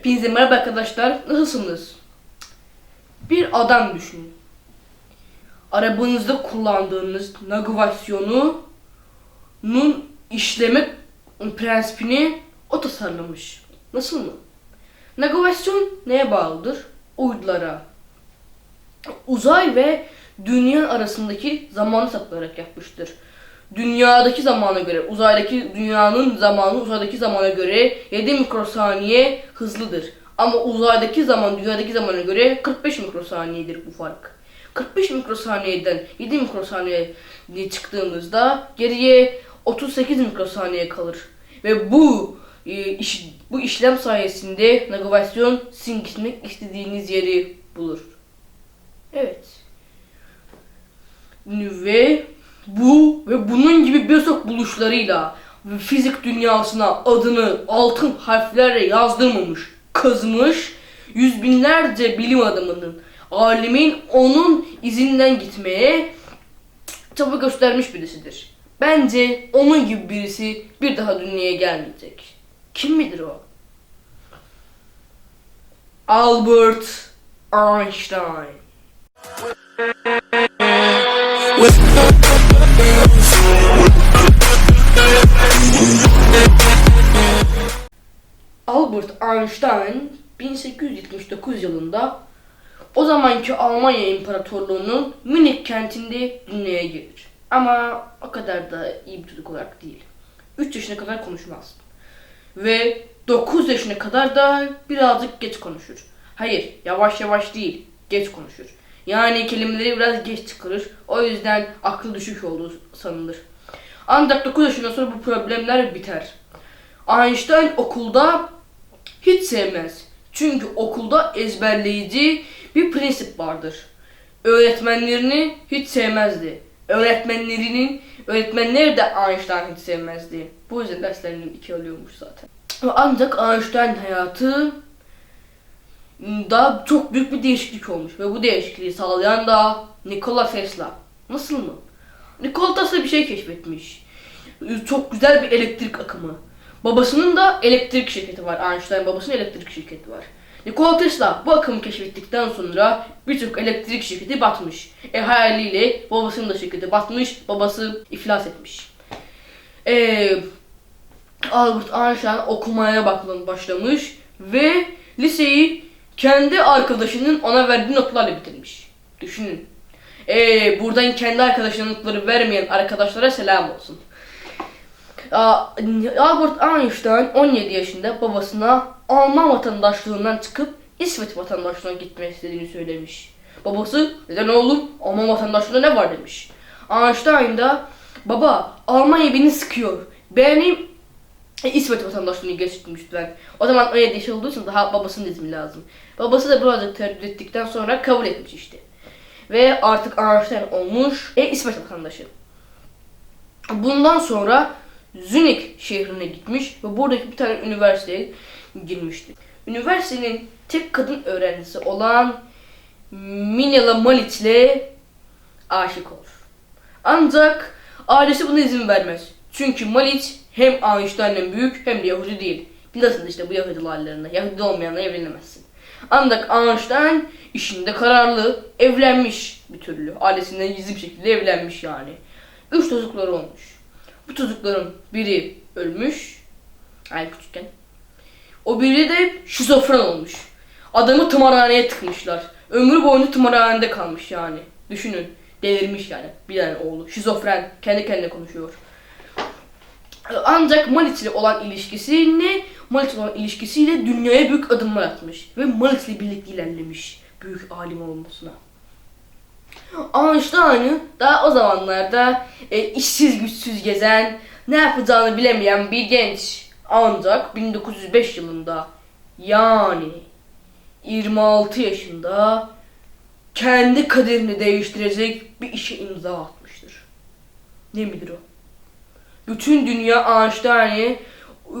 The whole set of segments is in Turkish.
Hepinize merhaba arkadaşlar. Nasılsınız? Bir adam düşünün. Arabanızda kullandığınız navigasyonu nun işleme prensibini o tasarlamış. Nasıl mı? Navigasyon neye bağlıdır? Uydulara. Uzay ve dünya arasındaki zamanı hesaplayarak yapmıştır. Dünyadaki zamana göre, uzaydaki dünyanın zamanı uzaydaki zamana göre 7 mikrosaniye hızlıdır. Ama uzaydaki zaman dünyadaki zamana göre 45 mikrosaniyedir bu fark. 45 mikrosaniyeden 7 mikrosaniye çıktığımızda geriye 38 mikrosaniye kalır. Ve bu e, iş, bu işlem sayesinde navigasyon sizin gitmek istediğiniz yeri bulur. Evet. Ve bu ve bunun gibi birçok buluşlarıyla fizik dünyasına adını altın harflerle yazdırmamış, kazımış yüz binlerce bilim adamının, alimin onun izinden gitmeye çaba göstermiş birisidir. Bence onun gibi birisi bir daha dünyaya gelmeyecek. Kim bilir o? Albert Einstein. Einstein 1879 yılında o zamanki Almanya İmparatorluğu'nun Münih kentinde dünyaya gelir. Ama o kadar da iyi bir çocuk olarak değil. 3 yaşına kadar konuşmaz. Ve 9 yaşına kadar da birazcık geç konuşur. Hayır, yavaş yavaş değil, geç konuşur. Yani kelimeleri biraz geç çıkarır. O yüzden aklı düşük olduğu sanılır. Ancak 9 yaşından sonra bu problemler biter. Einstein okulda hiç sevmez. Çünkü okulda ezberleyici bir prensip vardır. Öğretmenlerini hiç sevmezdi. Öğretmenlerinin öğretmenleri de Einstein hiç sevmezdi. Bu yüzden derslerinin iki alıyormuş zaten. Ancak Einstein hayatı da çok büyük bir değişiklik olmuş ve bu değişikliği sağlayan da Nikola Tesla. Nasıl mı? Nikola Tesla bir şey keşfetmiş. Çok güzel bir elektrik akımı. Babasının da elektrik şirketi var. Einstein babasının elektrik şirketi var. Nikola Tesla bu akımı keşfettikten sonra birçok elektrik şirketi batmış. E haliyle babasının da şirketi batmış, babası iflas etmiş. E, Albert Einstein okumaya bakmaya başlamış ve liseyi kendi arkadaşının ona verdiği notlarla bitirmiş. Düşünün. E, buradan kendi arkadaşına notları vermeyen arkadaşlara selam olsun. Albert Einstein 17 yaşında babasına Alman vatandaşlığından çıkıp İsveç vatandaşlığına gitmek istediğini söylemiş. Babası neden oğlum Alman vatandaşlığında ne var demiş. Einstein da baba Almanya beni sıkıyor. Benim e, İsveç vatandaşlığını geçirmiş lütfen. O zaman 17 yaş olduğu için daha babasının izni lazım. Babası da birazcık tereddüt ettikten sonra kabul etmiş işte. Ve artık Einstein olmuş e, İsveç vatandaşı. Bundan sonra Zürich şehrine gitmiş ve buradaki bir tane üniversiteye girmişti. Üniversitenin tek kadın öğrencisi olan Minela Malic ile aşık olur. Ancak ailesi buna izin vermez. Çünkü Malic hem Einstein'den büyük hem de Yahudi değil. Bilirsiniz işte bu Yahudi hallerine. Yahudi olmayanla evlenemezsin. Ancak Einstein işinde kararlı, evlenmiş bir türlü. Ailesinden gizli bir şekilde evlenmiş yani. Üç çocukları olmuş. Bu çocukların biri ölmüş. Ay küçükken. O biri de şizofren olmuş. Adamı tımarhaneye tıkmışlar. Ömrü boyunca tımarhanede kalmış yani. Düşünün. Delirmiş yani. Bir tane oğlu. Şizofren. Kendi kendine konuşuyor. Ancak Maliç ile olan ilişkisini Maliç ile olan ilişkisiyle dünyaya büyük adımlar atmış. Ve Maliç ile birlikte ilerlemiş. Büyük alim olmasına. Einstein'ı daha o zamanlarda e, işsiz güçsüz gezen, ne yapacağını bilemeyen bir genç. Ancak 1905 yılında yani 26 yaşında kendi kaderini değiştirecek bir işe imza atmıştır. Ne midir o? Bütün dünya Einstein'ı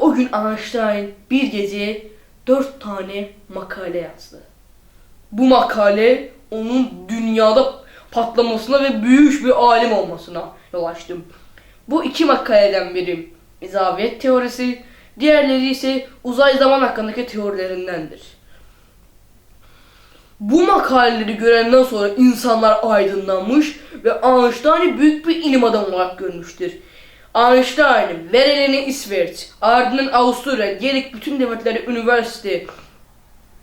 o gün Einstein bir gece dört tane makale yazdı. Bu makale onun dünyada patlamasına ve büyük bir alim olmasına yol açtı. Bu iki makaleden biri izaviyet teorisi, Diğerleri ise uzay zaman hakkındaki teorilerindendir. Bu makaleleri görenden sonra insanlar aydınlanmış ve Einstein'ı büyük bir ilim adamı olarak görmüştür. Einstein, Vereleni İsveç, ardından Avusturya, gerek bütün devletlerde üniversite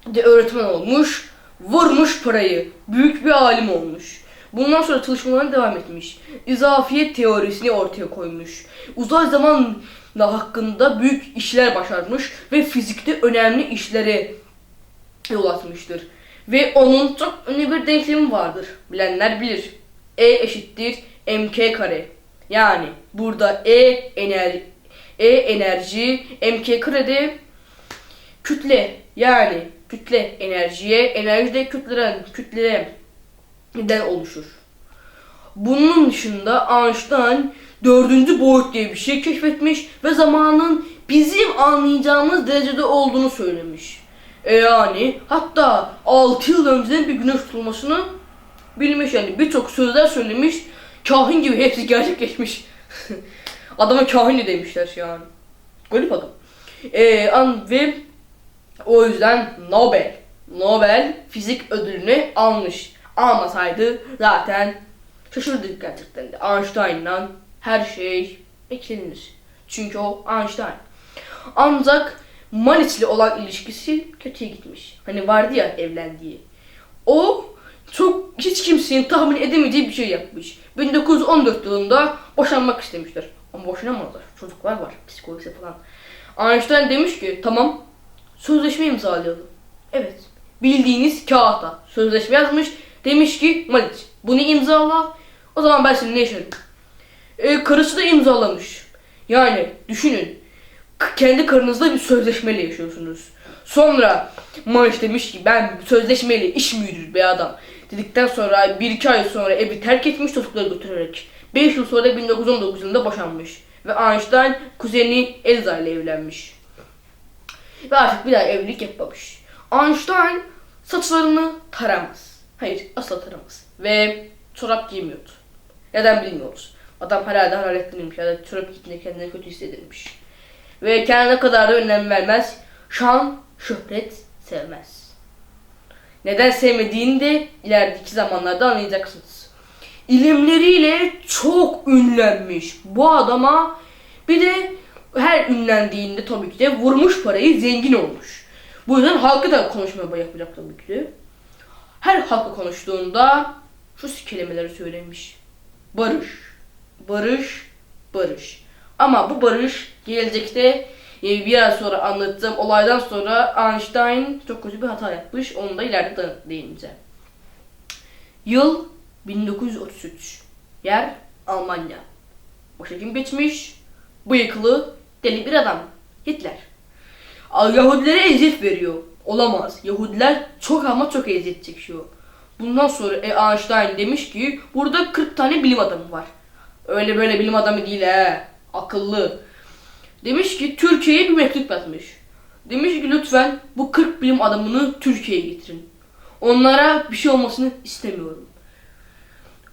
de öğretmen olmuş, vurmuş parayı, büyük bir alim olmuş. Bundan sonra çalışmalarına devam etmiş. İzafiyet teorisini ortaya koymuş. Uzay zaman hakkında büyük işler başarmış ve fizikte önemli işlere yol atmıştır. Ve onun çok ünlü bir denklemi vardır. Bilenler bilir. E eşittir mk kare. Yani burada E enerji, E enerji, mk karede kütle yani kütle enerjiye, enerji de kütleden, kütleden oluşur. Bunun dışında Einstein dördüncü boyut diye bir şey keşfetmiş ve zamanın bizim anlayacağımız derecede olduğunu söylemiş. E yani hatta 6 yıl önceden bir güneş tutulmasını bilmiş yani birçok sözler söylemiş. Kahin gibi hepsi gerçekleşmiş. Adama kahin de demişler yani. Garip adam. E, an, ve o yüzden Nobel, Nobel fizik ödülünü almış. Almasaydı zaten şaşırdık gerçekten de. Einstein'dan her şey beklenir. Çünkü o Einstein. Ancak Manitz'le olan ilişkisi kötüye gitmiş. Hani vardı ya evlendiği. O çok hiç kimsenin tahmin edemeyeceği bir şey yapmış. 1914 yılında boşanmak istemişler. Ama boşanamadılar. Çocuklar var. Psikolojisi falan. Einstein demiş ki tamam sözleşme imzalayalım. Evet. Bildiğiniz kağıta sözleşme yazmış. Demiş ki Malitz bunu imzala. O zaman ben seninle yaşarım. E, karısı da imzalamış. Yani düşünün. Kendi karınızla bir sözleşmeyle yaşıyorsunuz. Sonra Malitz demiş ki ben sözleşmeyle iş mi yürür be adam. Dedikten sonra bir iki ay sonra evi terk etmiş çocukları götürerek. 5 yıl sonra 1919 yılında boşanmış. Ve Einstein kuzeni Elza ile evlenmiş. Ve artık bir daha evlilik yapmamış. Einstein saçlarını taramaz. Hayır asla taramaz. Ve çorap giymiyordu. Neden bilmiyoruz. Adam herhalde hararetlenirmiş ya da çorap giydiğinde kendini kötü hissedilmiş. Ve kendine kadar da önem vermez. Şan, şöhret sevmez. Neden sevmediğini de ilerideki zamanlarda anlayacaksınız. İlimleriyle çok ünlenmiş. Bu adama bir de her ünlendiğinde tabii ki de vurmuş parayı zengin olmuş. Bu yüzden halkı da konuşmaya yapacak tabii ki de. Her halkı konuştuğunda şu kelimeleri söylemiş. Barış, barış, barış. Ama bu barış gelecekte e, bir ay sonra anlattığım olaydan sonra Einstein çok kötü bir hata yapmış. Onu da ileride de değineceğim. Yıl 1933. Yer Almanya. Başa kim geçmiş? Bıyıklı, deli bir adam. Hitler. Yahudilere eziyet veriyor. Olamaz. Yahudiler çok ama çok eziyet çekiyor. Bundan sonra e, Einstein demiş ki burada 40 tane bilim adamı var. Öyle böyle bilim adamı değil he. Akıllı. Demiş ki Türkiye'ye bir mektup yazmış. Demiş ki lütfen bu 40 bilim adamını Türkiye'ye getirin. Onlara bir şey olmasını istemiyorum.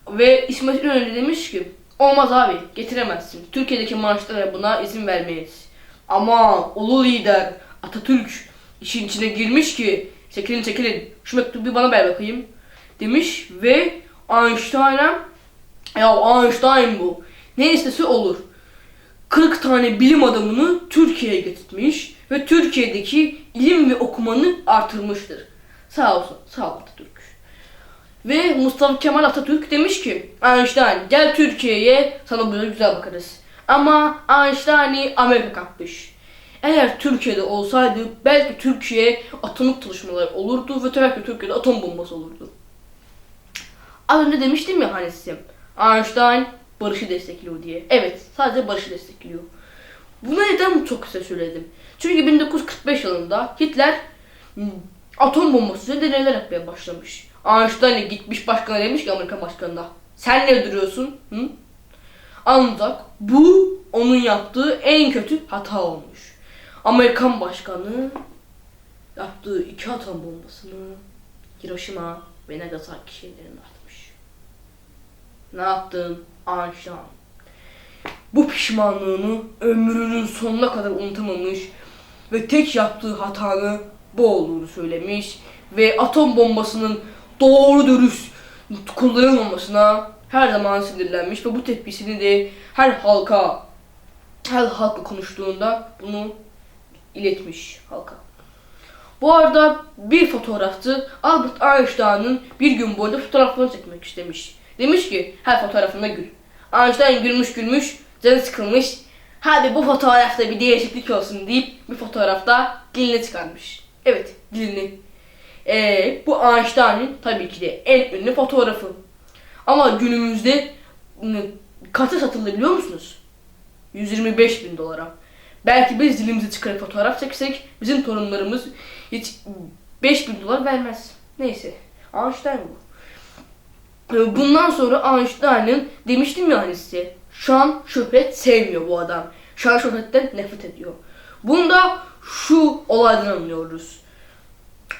Ve İsmet İnönü demiş ki olmaz abi getiremezsin. Türkiye'deki maaşlara buna izin vermeyiz. Ama ulu lider Atatürk işin içine girmiş ki çekilin çekilin şu mektubu bana ver bakayım demiş ve Einstein'a ya Einstein bu ne istese olur. 40 tane bilim adamını Türkiye'ye getirtmiş ve Türkiye'deki ilim ve okumanı artırmıştır. Sağ olsun, sağ ol Atatürk. Ve Mustafa Kemal Atatürk demiş ki Einstein gel Türkiye'ye sana böyle güzel bakarız. Ama Einstein'i Amerika kapmış. Eğer Türkiye'de olsaydı belki Türkiye atomik çalışmalar olurdu ve belki Türkiye'de atom bombası olurdu. Az önce demiştim ya hani size Einstein barışı destekliyor diye. Evet sadece barışı destekliyor. Bunu neden çok kısa söyledim? Çünkü 1945 yılında Hitler hmm, atom bombası üzerinde deneyler yapmaya başlamış. Einstein gitmiş başkana demiş ki Amerika başkanına. Sen ne duruyorsun? Hı? Ancak bu onun yaptığı en kötü hata olmuş. Amerikan başkanı yaptığı iki atom bombasını Hiroşima ve Nagasaki şehirlerine atmış. Ne yaptın Einstein? bu pişmanlığını ömrünün sonuna kadar unutamamış ve tek yaptığı hatanın bu olduğunu söylemiş ve atom bombasının doğru dürüst kullanılmamasına her zaman sinirlenmiş ve bu tepkisini de her halka her halkla konuştuğunda bunu iletmiş halka. Bu arada bir fotoğrafçı Albert Einstein'ın bir gün boyunca fotoğraflarını çekmek istemiş. Demiş ki her fotoğrafında gül. Einstein gülmüş gülmüş, canı sıkılmış. Hadi bu fotoğrafta bir değişiklik olsun deyip bir fotoğrafta dilini çıkarmış. Evet dilini. Ee, bu Einstein'ın tabii ki de en ünlü fotoğrafı. Ama günümüzde ıı, kaça satıldı biliyor musunuz? 125 bin dolara. Belki biz dilimizi çıkarıp fotoğraf çeksek bizim torunlarımız hiç 5 bin dolar vermez. Neyse. Einstein bu. Ee, Bundan sonra Einstein'ın demiştim ya hani size şan şöhret sevmiyor bu adam. Şan şöhretten nefret ediyor. Bunda şu olaydan anlıyoruz.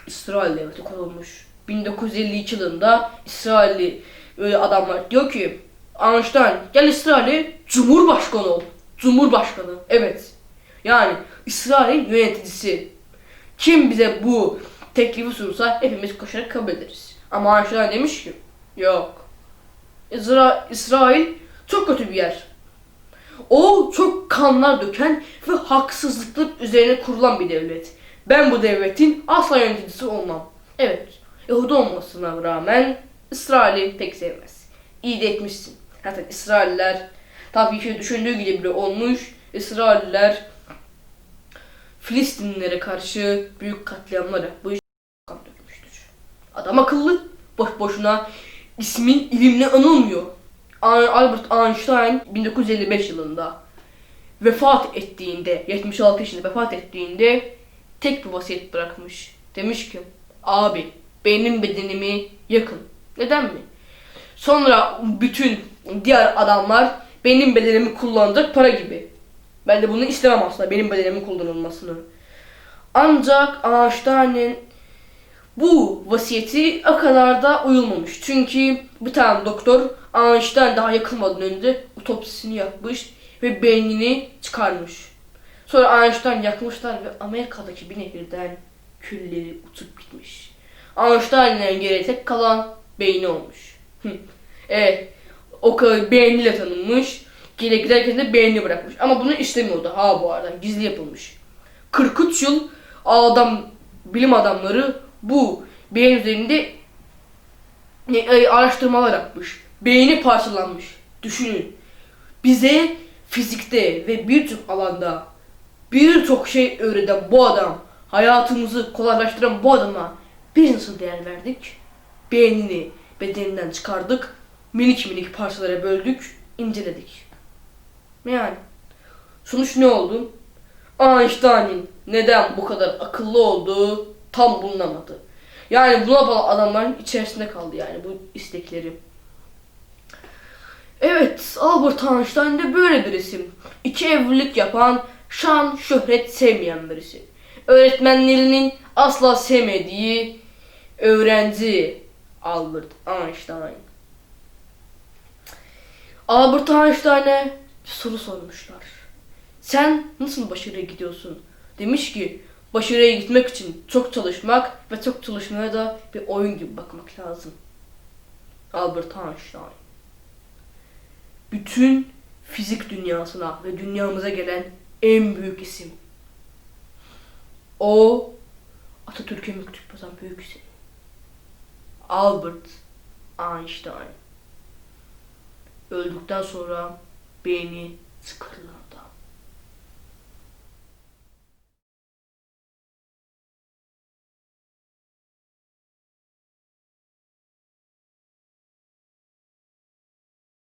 İsrail devleti kurulmuş. 1952 yılında İsrailli e, adamlar diyor ki Einstein gel İsrail'e Cumhurbaşkanı ol. Cumhurbaşkanı. Evet. Yani İsrail'in yöneticisi. Kim bize bu teklifi sunsa hepimiz koşarak kabul ederiz. Ama Einstein demiş ki yok. İsra İsrail çok kötü bir yer. O çok kanlar döken ve haksızlıklar üzerine kurulan bir devlet. Ben bu devletin asla yöneticisi olmam. Evet, Yahudi olmasına rağmen İsrail'i pek sevmez. İyi de etmişsin. Zaten İsrailler tabii ki düşündüğü gibi bile olmuş. İsrailler Filistinlilere karşı büyük katliamlar yapmış, kan dökmüştür. Adam akıllı, boş boşuna ismin ilimle anılmıyor. Albert Einstein 1955 yılında vefat ettiğinde, 76 yaşında vefat ettiğinde tek bir vasiyet bırakmış. Demiş ki, abi benim bedenimi yakın. Neden mi? Sonra bütün diğer adamlar benim bedenimi kullanacak para gibi. Ben de bunu istemem aslında benim bedenimin kullanılmasını. Ancak Einstein'ın bu vasiyeti o kadar da uyulmamış. Çünkü bir tane doktor Einstein daha yakılmadan önce otopsisini yapmış ve beynini çıkarmış. Sonra Einstein yakmışlar ve Amerika'daki bir nehirden külleri uçup gitmiş. Einstein'ın geriye tek kalan beyni olmuş. Evet, o kadar beyniyle tanınmış. Geri giderken de beynini bırakmış. Ama bunu istemiyordu ha bu arada. Gizli yapılmış. 43 yıl adam bilim adamları bu beyin üzerinde ne- e, araştırmalar yapmış. Beyni parçalanmış. Düşünün. Bize fizikte ve birçok alanda birçok şey öğreten bu adam, hayatımızı kolaylaştıran bu adama biz nasıl değer verdik? Beynini bedeninden çıkardık, minik minik parçalara böldük, inceledik. Yani sonuç ne oldu? Einstein'in neden bu kadar akıllı olduğu tam bulunamadı. Yani buna bağlı adamların içerisinde kaldı yani bu istekleri. Evet, Albert Einstein de böyle bir isim. İki evlilik yapan, şan, şöhret sevmeyen birisi. Öğretmenlerinin asla sevmediği öğrenci Albert Einstein. Albert Einstein'e soru sormuşlar. Sen nasıl başarıya gidiyorsun? Demiş ki başarıya gitmek için çok çalışmak ve çok çalışmaya da bir oyun gibi bakmak lazım. Albert Einstein. Bütün fizik dünyasına ve dünyamıza gelen en büyük isim. O Atatürk'e mektup yazan büyük isim. Albert Einstein. Öldükten sonra beyni sıkırılan